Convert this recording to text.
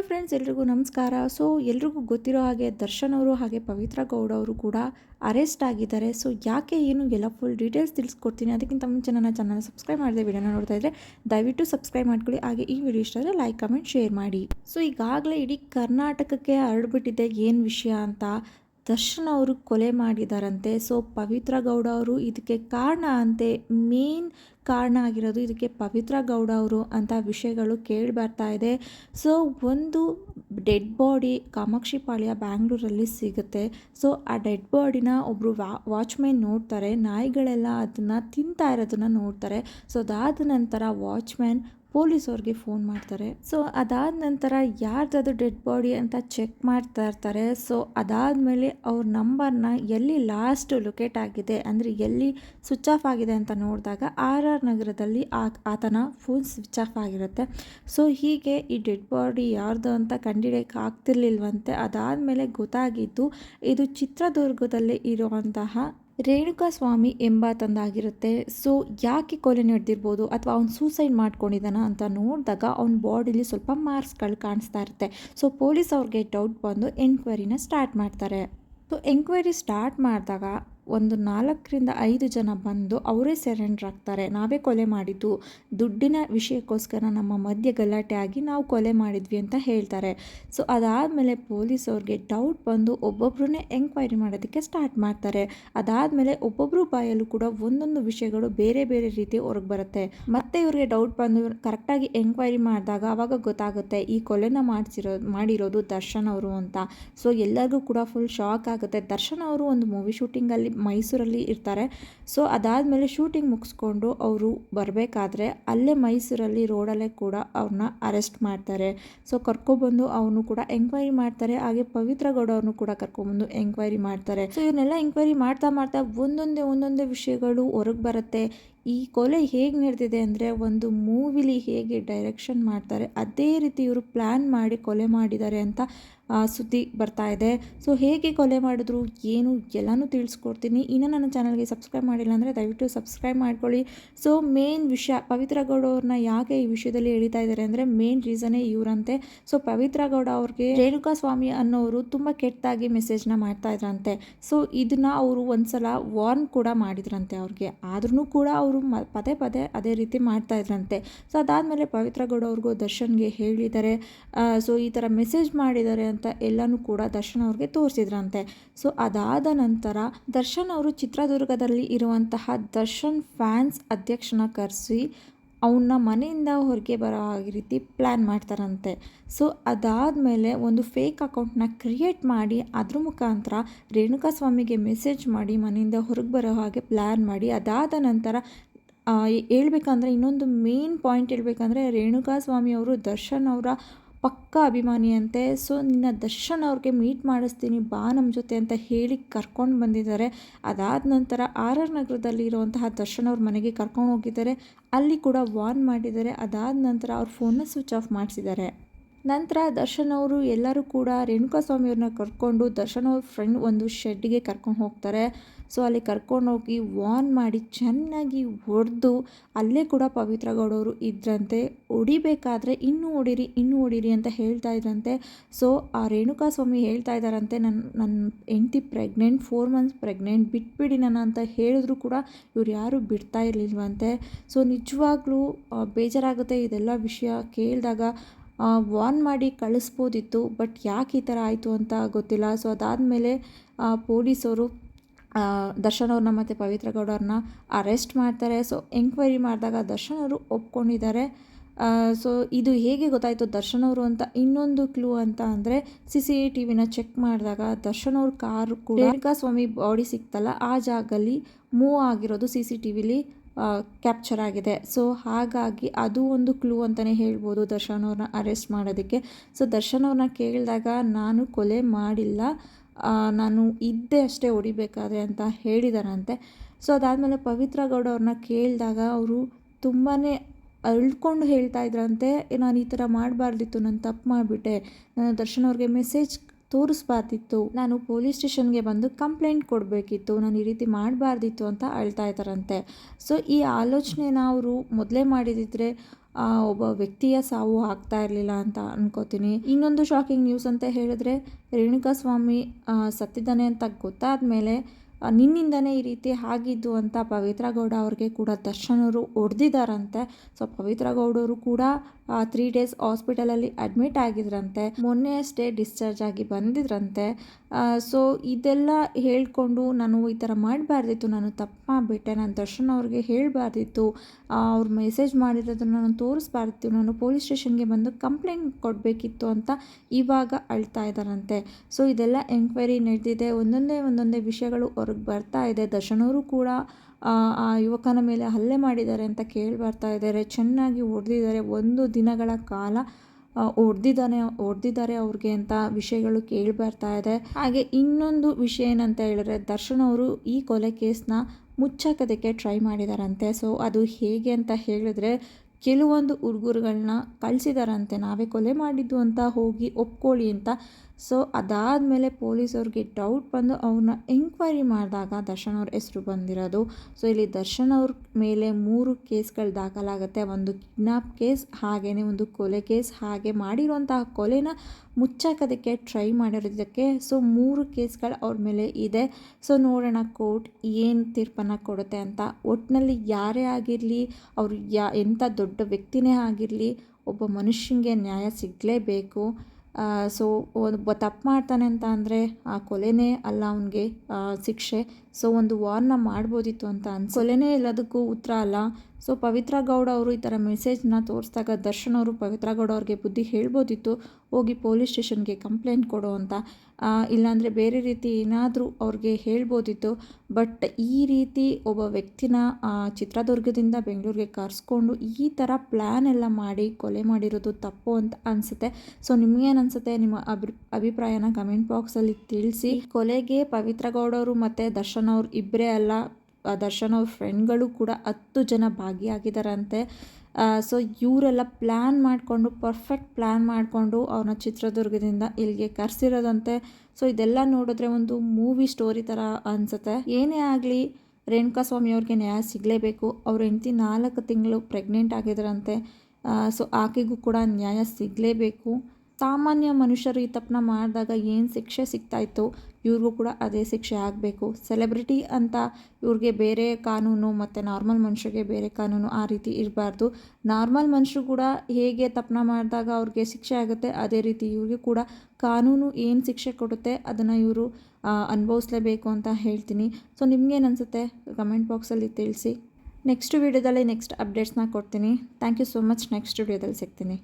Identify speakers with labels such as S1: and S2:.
S1: Hello friends, ಎಲ್ರಿಗೂ ನಮಸ್ಕಾರ. So ಎಲ್ರಿಗೂ ಗೊತ್ತಿರೋ ಹಾಗೆ ದರ್ಶನ್ ಅವರು ಹಾಗೆ ಪವಿತ್ರ ಗೌಡ ಅವರು ಕೂಡ ಅರೆಸ್ಟ್ ಆಗಿದ್ದಾರೆ. ಸೊ ಯಾಕೆ ಏನು ಎಲ್ಲ ಫುಲ್ ಡೀಟೇಲ್ಸ್ ತಿಳಿಸ್ಕೊಡ್ತೀನಿ? ಅದಕ್ಕಿಂತ ಮುಂಚೆ ನನ್ನ ಚಾನಲ್ ಸಬ್ಸ್ಕ್ರೈಬ್ ಮಾಡಿದೆ ವಿಡಿಯೋನ ನೋಡ್ತಾ ಇದ್ದರೆ ದಯವಿಟ್ಟು ಸಬ್ಸ್ಕ್ರೈಬ್ ಮಾಡ್ಕೊಳ್ಳಿ. ಹಾಗೆ ಈ ವಿಡಿಯೋ ಇಷ್ಟ ಆದರೆ ಲೈಕ್ ಕಮೆಂಟ್ ಶೇರ್ ಮಾಡಿ. ಸೊ ಈಗಾಗಲೇ ಇಡೀ ಕರ್ನಾಟಕಕ್ಕೆ ಹರಡ್ಬಿಟ್ಟಿದೆ ಏನು ವಿಷಯ ಅಂತ ದರ್ಶನ್ ಅವರು ಕೊಲೆ ಮಾಡಿದಾರಂತೆ. ಸೊ, ಪವಿತ್ರ ಗೌಡ ಅವರು ಇದಕ್ಕೆ ಕಾರಣ ಅಂತೆ, ಮೇನ್ ಕಾರಣ ಆಗಿರೋದು ಇದಕ್ಕೆ ಪವಿತ್ರ ಗೌಡ ಅವರು ಅಂತ ವಿಷಯಗಳು ಕೇಳಿ ಬರ್ತಾ ಇದೆ. ಸೊ, ಒಂದು ಡೆಡ್ ಬಾಡಿ ಕಾಮಾಕ್ಷಿಪಾಳ್ಯ ಬ್ಯಾಂಗ್ಳೂರಲ್ಲಿ ಸಿಗುತ್ತೆ. ಸೊ, ಆ ಡೆಡ್ ಬಾಡಿನ ಒಬ್ಬರು ವಾ ನೋಡ್ತಾರೆ, ನಾಯಿಗಳೆಲ್ಲ ಅದನ್ನು ತಿಂತಾ ಇರೋದನ್ನು ನೋಡ್ತಾರೆ. ಸೊ, ಅದಾದ ನಂತರ ವಾಚ್ಮ್ಯಾನ್ ಪೊಲೀಸ್ ಅವ್ರಿಗೆ ಫೋನ್ ಮಾಡ್ತಾರೆ. ಸೊ ಅದಾದ ನಂತರ ಯಾರ್ದದು ಡೆಡ್ ಬಾಡಿ ಅಂತ ಚೆಕ್ ಮಾಡ್ತಾ ಇರ್ತಾರೆ. ಸೊ ಅದಾದಮೇಲೆ ಅವ್ರ ನಂಬರ್ನ ಎಲ್ಲಿ ಲಾಸ್ಟ್ ಲೊಕೇಟ್ ಆಗಿದೆ, ಅಂದರೆ ಎಲ್ಲಿ ಸ್ವಿಚ್ ಆಫ್ ಆಗಿದೆ ಅಂತ ನೋಡಿದಾಗ ಆರ್ ಆರ್ ನಗರದಲ್ಲಿ ಆ ಆತನ ಫೋನ್ ಸ್ವಿಚ್ ಆಫ್ ಆಗಿರುತ್ತೆ. ಸೊ ಹೀಗೆ ಈ ಡೆಡ್ ಬಾಡಿ ಯಾರ್ದು ಅಂತ ಕಂಡಿಡಿಯೋಕ್ಕೆ ಆಗ್ತಿರ್ಲಿಲ್ವಂತೆ. ಅದಾದಮೇಲೆ ಗೊತ್ತಾಗಿದ್ದು, ಇದು ಚಿತ್ರದುರ್ಗದಲ್ಲಿ ಇರುವಂತಹ ರೇಣುಕಾ ಸ್ವಾಮಿ ಎಂಬಾತಂದಾಗಿರುತ್ತೆ ಸೊ, ಯಾಕೆ ಕೊಲೆ ನಡೆದಿರ್ಬೋದು ಅಥವಾ ಅವ್ನು ಸೂಸೈಡ್ ಮಾಡ್ಕೊಂಡಿದ್ದಾನ ಅಂತ ನೋಡಿದಾಗ ಅವ್ನ ಬಾಡಿಲಿ ಸ್ವಲ್ಪ ಮಾರ್ಕ್ಸ್ಗಳು ಕಾಣಿಸ್ತಾ ಇರುತ್ತೆ. ಸೊ, ಪೊಲೀಸ್ ಅವ್ರಿಗೆ ಡೌಟ್ ಬಂದು ಎನ್ಕ್ವೈರಿನ ಸ್ಟಾರ್ಟ್ ಮಾಡ್ತಾರೆ. ಸೊ ಎಂಕ್ವೈರಿ ಸ್ಟಾರ್ಟ್ ಮಾಡಿದಾಗ ಒಂದು ನಾಲ್ಕರಿಂದ ಐದು ಜನ ಬಂದು ಅವರೇ ಸೆರೆಂಡರ್ ಆಗ್ತಾರೆ. ನಾವೇ ಕೊಲೆ ಮಾಡಿದ್ದು. ದುಡ್ಡಿನ ವಿಷಯಕ್ಕೋಸ್ಕರ ನಮ್ಮ ಮಧ್ಯೆ ಗಲಾಟೆ ಆಗಿ ನಾವು ಕೊಲೆ ಮಾಡಿದ್ವಿ ಅಂತ ಹೇಳ್ತಾರೆ. ಸೊ ಅದಾದಮೇಲೆ ಪೊಲೀಸ್ ಅವ್ರಿಗೆ ಡೌಟ್ ಬಂದು ಒಬ್ಬೊಬ್ಬರನ್ನೇ ಎಂಕ್ವೈರಿ ಮಾಡೋದಕ್ಕೆ ಸ್ಟಾರ್ಟ್ ಮಾಡ್ತಾರೆ. ಅದಾದಮೇಲೆ ಒಬ್ಬೊಬ್ಬರು ಬಾಯಲ್ಲೂ ಕೂಡ ಒಂದೊಂದು ವಿಷಯಗಳು ಬೇರೆ ಬೇರೆ ರೀತಿ ಹೊರಗೆ ಬರುತ್ತೆ. ಮತ್ತೆ ಇವ್ರಿಗೆ ಡೌಟ್ ಬಂದು ಕರೆಕ್ಟಾಗಿ ಎಂಕ್ವೈರಿ ಮಾಡಿದಾಗ ಆವಾಗ ಗೊತ್ತಾಗುತ್ತೆ ಈ ಕೊಲೆನ ಮಾಡಿಸಿರೋ, ಮಾಡಿರೋದು ದರ್ಶನ್ ಅವರು ಅಂತ. ಸೊ ಎಲ್ಲರಿಗೂ ಕೂಡ ಫುಲ್ ಶಾಕ್ ಆಗುತ್ತೆ. ದರ್ಶನ್ ಅವರು ಒಂದು ಮೂವಿ ಶೂಟಿಂಗಲ್ಲಿ ಮೈಸೂರಲ್ಲಿ ಇರ್ತಾರೆ. ಸೊ ಅದಾದಮೇಲೆ ಶೂಟಿಂಗ್ ಮುಗಿಸ್ಕೊಂಡು ಅವರು ಬರಬೇಕಾದ್ರೆ ಅಲ್ಲೇ ಮೈಸೂರಲ್ಲಿ ರೋಡಲ್ಲೇ ಕೂಡ ಅವ್ರನ್ನ ಅರೆಸ್ಟ್ ಮಾಡ್ತಾರೆ. ಸೊ ಕರ್ಕೊಬಂದು ಅವನು ಕೂಡ ಎಂಕ್ವೈರಿ ಮಾಡ್ತಾರೆ. ಹಾಗೆ ಪವಿತ್ರ ಗೌಡ ಅವ್ರನ್ನು ಕೂಡ ಕರ್ಕೊಬಂದು ಎಂಕ್ವೈರಿ ಮಾಡ್ತಾರೆ. ಸೊ ಇವನ್ನೆಲ್ಲ ಎಂಕ್ವೈರಿ ಮಾಡ್ತಾ ಮಾಡ್ತಾ ಒಂದೊಂದೇ ಒಂದೊಂದೇ ವಿಷಯಗಳು ಹೊರಗೆ ಬರುತ್ತೆ. ಈ ಕೊಲೆ ಹೇಗೆ ನಡೆದಿದೆ ಅಂದರೆ ಒಂದು ಮೂವಿಲಿ ಹೇಗೆ ಡೈರೆಕ್ಷನ್ ಮಾಡ್ತಾರೆ, ಅದೇ ರೀತಿ ಇವರು ಪ್ಲ್ಯಾನ್ ಮಾಡಿ ಕೊಲೆ ಮಾಡಿದ್ದಾರೆ ಅಂತ ಸುದ್ದಿ ಬರ್ತಾ ಇದೆ. ಸೊ ಹೇಗೆ ಕೊಲೆ ಮಾಡಿದ್ರು, ಏನು ಎಲ್ಲನೂ ತಿಳಿಸ್ಕೊಡ್ತೀನಿ. ಇನ್ನು ನನ್ನ ಚಾನಲ್ಗೆ ಸಬ್ಸ್ಕ್ರೈಬ್ ಮಾಡಿಲ್ಲ ಅಂದರೆ ದಯವಿಟ್ಟು ಸಬ್ಸ್ಕ್ರೈಬ್ ಮಾಡ್ಕೊಳ್ಳಿ. ಸೊ ಮೇನ್ ವಿಷಯ, ಪವಿತ್ರ ಗೌಡ ಅವ್ರನ್ನ ಯಾಕೆ ಈ ವಿಷಯದಲ್ಲಿ ಎಳಿತಾ ಇದ್ದಾರೆ ಅಂದರೆ ಮೇನ್ ರೀಸನೇ ಇವರಂತೆ. ಸೊ ಪವಿತ್ರ ಗೌಡ ಅವ್ರಿಗೆ ರೇಣುಕಾ ಸ್ವಾಮಿ ಅನ್ನೋರು ತುಂಬ ಕೆಟ್ಟದಾಗಿ ಮೆಸೇಜ್ನ ಮಾಡ್ತಾ ಇದ್ರಂತೆ. ಸೊ ಇದನ್ನ ಅವರು ಒಂದ್ಸಲ ವಾರ್ನ್ ಕೂಡ ಮಾಡಿದ್ರಂತೆ ಅವ್ರಿಗೆ. ಆದ್ರೂ ಕೂಡ ಅವರು ಮ, ಪದೇ ಪದೇ ಅದೇ ರೀತಿ ಮಾಡ್ತಾ ಇದ್ರಂತೆ. ಸೊ ಅದಾದಮೇಲೆ ಪವಿತ್ರ ಗೌಡ ಅವ್ರಿಗೂ ದರ್ಶನ್ಗೆ ಹೇಳಿದ್ದಾರೆ. ಸೊ ಈ ಥರ ಮೆಸೇಜ್ ಮಾಡಿದ್ದಾರೆ ಅಂತ ಎಲ್ಲನೂ ಕೂಡ ದರ್ಶನ್ ಅವ್ರಿಗೆ ತೋರಿಸಿದ್ರಂತೆ. ಸೊ ಅದಾದ ನಂತರ ದರ್ಶನ್ ಅವರು ಚಿತ್ರದುರ್ಗದಲ್ಲಿ ಇರುವಂತಹ ದರ್ಶನ್ ಫ್ಯಾನ್ಸ್ ಅಧ್ಯಕ್ಷನ ಕರೆಸಿ ಅವನ್ನ ಮನೆಯಿಂದ ಹೊರಗೆ ಬರೋ ರೀತಿ ಪ್ಲ್ಯಾನ್ ಮಾಡ್ತಾರಂತೆ. ಸೊ ಅದಾದಮೇಲೆ ಒಂದು ಫೇಕ್ ಅಕೌಂಟ್ನ ಕ್ರಿಯೇಟ್ ಮಾಡಿ, ಅದ್ರ ಮುಖಾಂತರ ರೇಣುಕಾ ಸ್ವಾಮಿಗೆ ಮೆಸೇಜ್ ಮಾಡಿ, ಮನೆಯಿಂದ ಹೊರಗೆ ಬರೋ ಹಾಗೆ ಪ್ಲ್ಯಾನ್ ಮಾಡಿ. ಅದಾದ ನಂತರ ಹೇಳ್ಬೇಕಂದ್ರೆ ಇನ್ನೊಂದು ಮೇನ್ ಪಾಯಿಂಟ್ ಹೇಳ್ಬೇಕಂದ್ರೆ ರೇಣುಕಾ ಸ್ವಾಮಿ ಅವರು ದರ್ಶನ್ ಅವರ ಪಕ್ಕ ಅಭಿಮಾನಿಯಂತೆ, ಸೊ, ನಿನ್ನ ದರ್ಶನ್ ಅವ್ರಿಗೆ ಮೀಟ್ ಮಾಡಿಸ್ತೀನಿ, ಬಾ ನಮ್ಮ ಜೊತೆ ಅಂತ ಹೇಳಿ ಕರ್ಕೊಂಡು ಬಂದಿದ್ದಾರೆ. ಅದಾದ ನಂತರ ಆರ್ ಆರ್ ನಗರದಲ್ಲಿ ಇರುವಂತಹ ದರ್ಶನ್ ಅವ್ರ ಮನೆಗೆ ಕರ್ಕೊಂಡು ಹೋಗಿದ್ದಾರೆ. ಅಲ್ಲಿ ಕೂಡ ವಾರ್ನ್ ಮಾಡಿದ್ದಾರೆ. ಅದಾದ ನಂತರ ಅವ್ರ ಫೋನ್ನ ಸ್ವಿಚ್ ಆಫ್ ಮಾಡಿಸಿದ್ದಾರೆ. ನಂತರ ದರ್ಶನ್ ಅವರು ಎಲ್ಲರೂ ಕೂಡ ರೇಣುಕಾ ಸ್ವಾಮಿಯವ್ರನ್ನ ಕರ್ಕೊಂಡು ದರ್ಶನ್ ಅವ್ರ ಫ್ರೆಂಡ್ ಒಂದು ಶೆಡ್ಗೆ ಕರ್ಕೊಂಡು ಹೋಗ್ತಾರೆ. ಸೊ ಅಲ್ಲಿ ಕರ್ಕೊಂಡೋಗಿ ವಾರ್ನ್ ಮಾಡಿ ಚೆನ್ನಾಗಿ ಹೊಡೆದು ಅಲ್ಲೇ ಕೂಡ ಪವಿತ್ರ ಗೌಡವರು ಇದ್ರಂತೆ. ಹೊಡಿಬೇಕಾದ್ರೆ ಇನ್ನೂ ಹೊಡಿರಿ ಇನ್ನೂ ಹೊಡಿರಿ ಅಂತ ಹೇಳ್ತಾ ಇದ್ರಂತೆ. ಸೊ ಆ ರೇಣುಕಾ ಸ್ವಾಮಿ ಹೇಳ್ತಾ ಇದ್ದಾರಂತೆ ನನ್ನ ನನ್ನ ಹೆಂಡತಿ ಪ್ರೆಗ್ನೆಂಟ್ ಫೋರ್ ಮಂತ್ಸ್ ಪ್ರೆಗ್ನೆಂಟ್ ಬಿಟ್ಬಿಡಿ ನನ್ನ ಅಂತ ಹೇಳಿದ್ರು ಕೂಡ ಇವ್ರು ಯಾರೂ ಬಿಡ್ತಾ ಇರಲಿಲ್ವಂತೆ. ಸೊ ನಿಜವಾಗ್ಲೂ ಬೇಜಾರಾಗುತ್ತೆ ಇದೆಲ್ಲ ವಿಷಯ ಕೇಳಿದಾಗ. ವಾರ್ನ್ ಮಾಡಿ ಕಳಿಸ್ಬೋದಿತ್ತು ಬಟ್ ಯಾಕೆ ಈ ಥರ ಆಯಿತು ಅಂತ ಗೊತ್ತಿಲ್ಲ. ಸೊ ಅದಾದಮೇಲೆ ಪೊಲೀಸವರು ದರ್ಶನ್ ಅವ್ರನ್ನ ಮತ್ತು ಪವಿತ್ರ ಗೌಡ ಅವ್ರನ್ನ ಅರೆಸ್ಟ್ ಮಾಡ್ತಾರೆ. ಸೊ ಎಂಕ್ವೈರಿ ಮಾಡಿದಾಗ ದರ್ಶನ್ ಅವರು ಒಪ್ಕೊಂಡಿದ್ದಾರೆ. ಸೊ ಇದು ಹೇಗೆ ಗೊತ್ತಾಯಿತು ದರ್ಶನ್ ಅವರು ಅಂತ ಇನ್ನೊಂದು ಕ್ಲೂ ಅಂತ ಅಂದರೆ ಸಿ ಸಿ ಟಿ ವಿನ ಚೆಕ್ ಮಾಡಿದಾಗ ದರ್ಶನ್ ಅವ್ರ ಕಾರು ಕೂಡ ಸ್ವಾಮಿ ಬಾಡಿ ಸಿಕ್ತಲ್ಲ, ಆ ಜಾಗದಲ್ಲಿ ಮೂವ್ ಆಗಿರೋದು ಸಿ ಸಿ ಟಿ ವಿಲಿ ಕ್ಯಾಪ್ಚರ್ ಆಗಿದೆ. ಸೊ ಹಾಗಾಗಿ ಅದು ಒಂದು ಕ್ಲೂ ಅಂತಲೇ ಹೇಳ್ಬೋದು ದರ್ಶನ್ ಅವ್ರನ್ನ ಅರೆಸ್ಟ್ ಮಾಡೋದಕ್ಕೆ. ಸೊ ದರ್ಶನ್ ಅವ್ರನ್ನ ಕೇಳಿದಾಗ, ನಾನು ಕೊಲೆ ಮಾಡಿಲ್ಲ. ನಾನು ಇದ್ದೆ ಅಷ್ಟೇ ಹೊಡಿಬೇಕಾದ್ರೆ ಅಂತ ಹೇಳಿದಾರಂತೆ. ಸೊ ಅದಾದಮೇಲೆ ಪವಿತ್ರ ಗೌಡ ಅವ್ರನ್ನ ಕೇಳಿದಾಗ ಅವರು ತುಂಬಾ ಅಳ್ಕೊಂಡು ಹೇಳ್ತಾ ಇದ್ರಂತೆ, ನಾನು ಈ ಥರ ಮಾಡಬಾರ್ದಿತ್ತು. ನಾನು ತಪ್ಪು ಮಾಡಿಬಿಟ್ಟೆ. ನಾನು ದರ್ಶನ್ ಅವ್ರಿಗೆ ಮೆಸೇಜ್ ತೋರಿಸ್ಬಾರ್ದಿತ್ತು. ನಾನು ಪೊಲೀಸ್ ಸ್ಟೇಷನ್ಗೆ ಬಂದು ಕಂಪ್ಲೇಂಟ್ ಕೊಡಬೇಕಿತ್ತು. ನಾನು ಈ ರೀತಿ ಮಾಡಬಾರ್ದಿತ್ತು ಅಂತ ಅಳ್ತಾ ಇದ್ದಾರಂತೆ. ಸೊ, ಈ ಆಲೋಚನೆನ ಅವರು ಮೊದಲೇ ಮಾಡಿದಿದ್ರೆ ಒಬ್ಬ ವ್ಯಕ್ತಿಯ ಸಾವು ಆಗ್ತಾ ಇರಲಿಲ್ಲ ಅಂತ ಅನ್ಕೋತೀನಿ. ಇನ್ನೊಂದು ಶಾಕಿಂಗ್ ನ್ಯೂಸ್ ಅಂತ ಹೇಳಿದ್ರೆ ರೇಣುಕಾ ಸ್ವಾಮಿ ಸತ್ತಿದ್ದಾನೆ ಅಂತ ಗೊತ್ತಾದ ಮೇಲೆ ನಿನ್ನಿಂದನೇ ಈ ರೀತಿ ಆಗಿದ್ದು ಅಂತ ಪವಿತ್ರ ಗೌಡ ಅವ್ರಿಗೆ ಕೂಡ ದರ್ಶನರು ಹೊಡೆದಿದ್ದಾರಂತೆ ಸೊ ಪವಿತ್ರ ಗೌಡವರು ಕೂಡ ತ್ರೀ ಡೇಸ್ ಹಾಸ್ಪಿಟಲಲ್ಲಿ ಅಡ್ಮಿಟ್ ಆಗಿದ್ರಂತೆ. ಮೊನ್ನೆ ಅಷ್ಟೇ ಡಿಸ್ಚಾರ್ಜ್ ಆಗಿ ಬಂದಿದ್ರಂತೆ. ಸೊ ಇದೆಲ್ಲ ಹೇಳ್ಕೊಂಡು ನಾನು ಈ ಥರ ಮಾಡಬಾರ್ದಿತ್ತು, ನಾನು ತಪ್ಪು ಮಾಡಿಬಿಟ್ಟೆ, ನಾನು ದರ್ಶನ್ ಅವ್ರಿಗೆ ಹೇಳಬಾರ್ದಿತ್ತು ಅವ್ರು ಮೆಸೇಜ್ ಮಾಡಿರೋದನ್ನು ನಾನು ತೋರಿಸ್ಬಾರ್ದಿತ್ತು, ನಾನು ಪೊಲೀಸ್ ಸ್ಟೇಷನ್ಗೆ ಬಂದು ಕಂಪ್ಲೇಂಟ್ ಕೊಡಬೇಕಿತ್ತು ಅಂತ ಇವಾಗ ಅಳ್ತಾ ಇದ್ದಾರಂತೆ. ಸೊ ಇದೆಲ್ಲ ಎಂಕ್ವೈರಿ ನಡೆದಿದೆ. ಒಂದೊಂದೇ ಒಂದೊಂದೇ ವಿಷಯಗಳು ಹೊರಗೆ ಬರ್ತಾ ಇದೆ. ದಶನೂರು ಕೂಡ, ಆ ಆ ಯುವಕನ ಮೇಲೆ ಹಲ್ಲೆ ಮಾಡಿದ್ದಾರೆ ಅಂತ ಕೇಳಿ ಬರ್ತಾ ಇದ್ದಾರೆ. ಚೆನ್ನಾಗಿ ಹೊಡೆದಿದ್ದಾರೆ ಒಂದು ದಿನಗಳ ಕಾಲ ಹೊಡೆದಿದ್ದಾನೆ ಹೊಡೆದಿದ್ದಾರೆ ಅವ್ರಿಗೆ ಅಂತ ವಿಷಯಗಳು ಕೇಳಿ ಬರ್ತಾ ಇದೆ. ಹಾಗೆ ಇನ್ನೊಂದು ವಿಷಯ ಏನಂತ ಹೇಳಿದ್ರೆ, ದರ್ಶನ್ ಅವರು ಈ ಕೊಲೆ ಕೇಸ್ನ ಮುಚ್ಚಾಕೋದಕ್ಕೆ ಟ್ರೈ ಮಾಡಿದಾರಂತೆ. ಸೊ, ಅದು ಹೇಗೆ ಅಂತ ಹೇಳಿದ್ರೆ, ಕೆಲವೊಂದು ಹುಡುಗರುಗಳನ್ನ ಕಳಿಸಿದಾರಂತೆ. ನಾವೇ ಕೊಲೆ ಮಾಡಿದ್ದು ಅಂತ ಹೋಗಿ ಒಪ್ಕೊಳ್ಳಿ ಅಂತ ಸೊ ಅದಾದಮೇಲೆ ಪೊಲೀಸವ್ರಿಗೆ ಡೌಟ್ ಬಂದು ಅವ್ರನ್ನ ಎಂಕ್ವೈರಿ ಮಾಡಿದಾಗ ದರ್ಶನ್ ಅವ್ರ ಹೆಸರು ಬಂದಿರೋದು. ಸೊ ಇಲ್ಲಿ ದರ್ಶನ್ ಅವ್ರ ಮೇಲೆ ಮೂರು ಕೇಸ್ಗಳು ದಾಖಲಾಗುತ್ತೆ. ಒಂದು ಕಿಡ್ನಾಪ್ ಕೇಸ್ ಹಾಗೆಯೇ ಒಂದು ಕೊಲೆ ಕೇಸ್ ಹಾಗೆ ಮಾಡಿರುವಂತಹ ಕೊಲೆನ ಮುಚ್ಚಾಕೋದಕ್ಕೆ ಟ್ರೈ ಮಾಡಿರೋದಕ್ಕೆ ಸೊ ಮೂರು ಕೇಸ್ಗಳು ಅವ್ರ ಮೇಲೆ ಇದೆ. ಸೊ ನೋಡೋಣ ಕೋರ್ಟ್ ಏನು ತೀರ್ಪನ್ನು ಕೊಡುತ್ತೆ ಅಂತ. ಒಟ್ಟಿನಲ್ಲಿ ಯಾರೇ ಆಗಿರಲಿ, ಅವರು ಯಾ, ಎಂಥ ದೊಡ್ಡ ವ್ಯಕ್ತಿನೇ ಆಗಿರಲಿ, ಒಬ್ಬ ಮನುಷ್ಯನಿಗೆ ನ್ಯಾಯ ಸಿಗಲೇಬೇಕು. ಸೊ ಒಬ್ಬ ತಪ್ಪು ಮಾಡ್ತಾನೆ ಅಂತ ಅಂದರೆ ಆ ಕೊಲೆನೇ ಅಲ್ಲ ಅವನಿಗೆ ಶಿಕ್ಷೆ. ಸೊ ಒಂದು ವಾರ್ನ ಮಾಡ್ಬೋದಿತ್ತು ಅಂತ ಅನ್ಸ್ ಕೊಲೆನೇ ಎಲ್ಲದಕ್ಕೂ ಉತ್ತರ ಅಲ್ಲ. ಸೊ ಪವಿತ್ರ ಗೌಡ ಅವರು ಈ ಥರ ಮೆಸೇಜ್ನ ತೋರಿಸಿದಾಗ ದರ್ಶನ್ ಅವರು ಪವಿತ್ರ ಗೌಡ ಅವ್ರಿಗೆ ಬುದ್ಧಿ ಹೇಳ್ಬೋದಿತ್ತು, ಹೋಗಿ ಪೊಲೀಸ್ ಸ್ಟೇಷನ್ಗೆ ಕಂಪ್ಲೇಂಟ್ ಕೊಡು ಅಂತ. ಇಲ್ಲಾಂದರೆ ಬೇರೆ ರೀತಿ ಏನಾದರೂ ಅವ್ರಿಗೆ ಹೇಳ್ಬೋದಿತ್ತು, ಬಟ್ ಈ ರೀತಿ ಒಬ್ಬ ವ್ಯಕ್ತಿನ ಚಿತ್ರದುರ್ಗದಿಂದ ಬೆಂಗಳೂರಿಗೆ ಕರೆಸ್ಕೊಂಡು ಈ ಥರ ಪ್ಲ್ಯಾನ್ ಎಲ್ಲ ಮಾಡಿ ಕೊಲೆ ಮಾಡಿರೋದು ತಪ್ಪು ಅಂತ ಅನಿಸುತ್ತೆ. ಸೊ ನಿಮಗೇನು ಅನಿಸುತ್ತೆ? ನಿಮ್ಮ ಅಭಿ, ಅಭಿಪ್ರಾಯನ ಕಮೆಂಟ್ ಬಾಕ್ಸಲ್ಲಿ ತಿಳಿಸಿ. ಕೊಲೆಗೆ ಪವಿತ್ರ ಗೌಡವರು ಮತ್ತು ದರ್ಶನ್ ಅವ್ರು ಇಬ್ಬರೇ ಅಲ್ಲ ದರ್ಶನ್ ಅವ್ರ ಫ್ರೆಂಡ್ಗಳು ಕೂಡ ಹತ್ತು ಜನ ಭಾಗಿಯಾಗಿದ್ದಾರಂತೆ. ಸೊ ಇವರೆಲ್ಲ ಪ್ಲ್ಯಾನ್ ಮಾಡಿಕೊಂಡು ಪರ್ಫೆಕ್ಟ್ ಪ್ಲ್ಯಾನ್ ಮಾಡಿಕೊಂಡು ಅವ್ರನ್ನ ಚಿತ್ರದುರ್ಗದಿಂದ ಇಲ್ಲಿಗೆ ಕರೆಸಿರೋದಂತೆ. ಸೊ ಇದೆಲ್ಲ ನೋಡಿದ್ರೆ ಒಂದು ಮೂವಿ ಸ್ಟೋರಿ ಥರ ಅನಿಸುತ್ತೆ. ಏನೇ ಆಗಲಿ, ರೇಣುಕಾ ಸ್ವಾಮಿ ಅವ್ರಿಗೆ ನ್ಯಾಯ ಸಿಗಲೇಬೇಕು. ಅವ್ರ ಹೆಂಡತಿ ನಾಲ್ಕು ತಿಂಗಳು ಪ್ರೆಗ್ನೆಂಟ್ ಆಗಿದ್ರಂತೆ ಸೊ ಆಕೆಗೂ ಕೂಡ ನ್ಯಾಯ ಸಿಗಲೇಬೇಕು. ಸಾಮಾನ್ಯ ಮನುಷ್ಯರು ಈ ತಪ್ಪನ್ನ ಮಾಡಿದಾಗ ಏನು ಶಿಕ್ಷೆ ಸಿಗ್ತಾಯಿತ್ತು, ಇವ್ರಿಗೂ ಕೂಡ ಅದೇ ಶಿಕ್ಷೆ ಆಗಬೇಕು. ಸೆಲೆಬ್ರಿಟಿ ಅಂತ ಇವ್ರಿಗೆ ಬೇರೆ ಕಾನೂನು ಮತ್ತು ನಾರ್ಮಲ್ ಮನುಷ್ಯರಿಗೆ ಬೇರೆ ಕಾನೂನು ಆ ರೀತಿ ಇರಬಾರ್ದು. ನಾರ್ಮಲ್ ಮನುಷ್ಯರು ಕೂಡ ಹೇಗೆ ತಪ್ಪನ ಮಾಡಿದಾಗ ಅವ್ರಿಗೆ ಶಿಕ್ಷೆ ಆಗುತ್ತೆ, ಅದೇ ರೀತಿ ಇವ್ರಿಗೆ ಕೂಡ ಕಾನೂನು ಏನು ಶಿಕ್ಷೆ ಕೊಡುತ್ತೆ ಅದನ್ನು ಇವರು ಅನುಭವಿಸ್ಲೇಬೇಕು ಅಂತ ಹೇಳ್ತೀನಿ. ಸೊ ನಿಮ್ಗೇನು ಅನಿಸುತ್ತೆ? ಕಮೆಂಟ್ ಬಾಕ್ಸಲ್ಲಿ ತಿಳಿಸಿ. ನೆಕ್ಸ್ಟ್ ವೀಡಿಯೋದಲ್ಲಿ ನೆಕ್ಸ್ಟ್ ಅಪ್ಡೇಟ್ಸ್ನ ಕೊಡ್ತೀನಿ. Thank you so much next ವೀಡಿಯೋದಲ್ಲಿ ಸಿಗ್ತೀನಿ.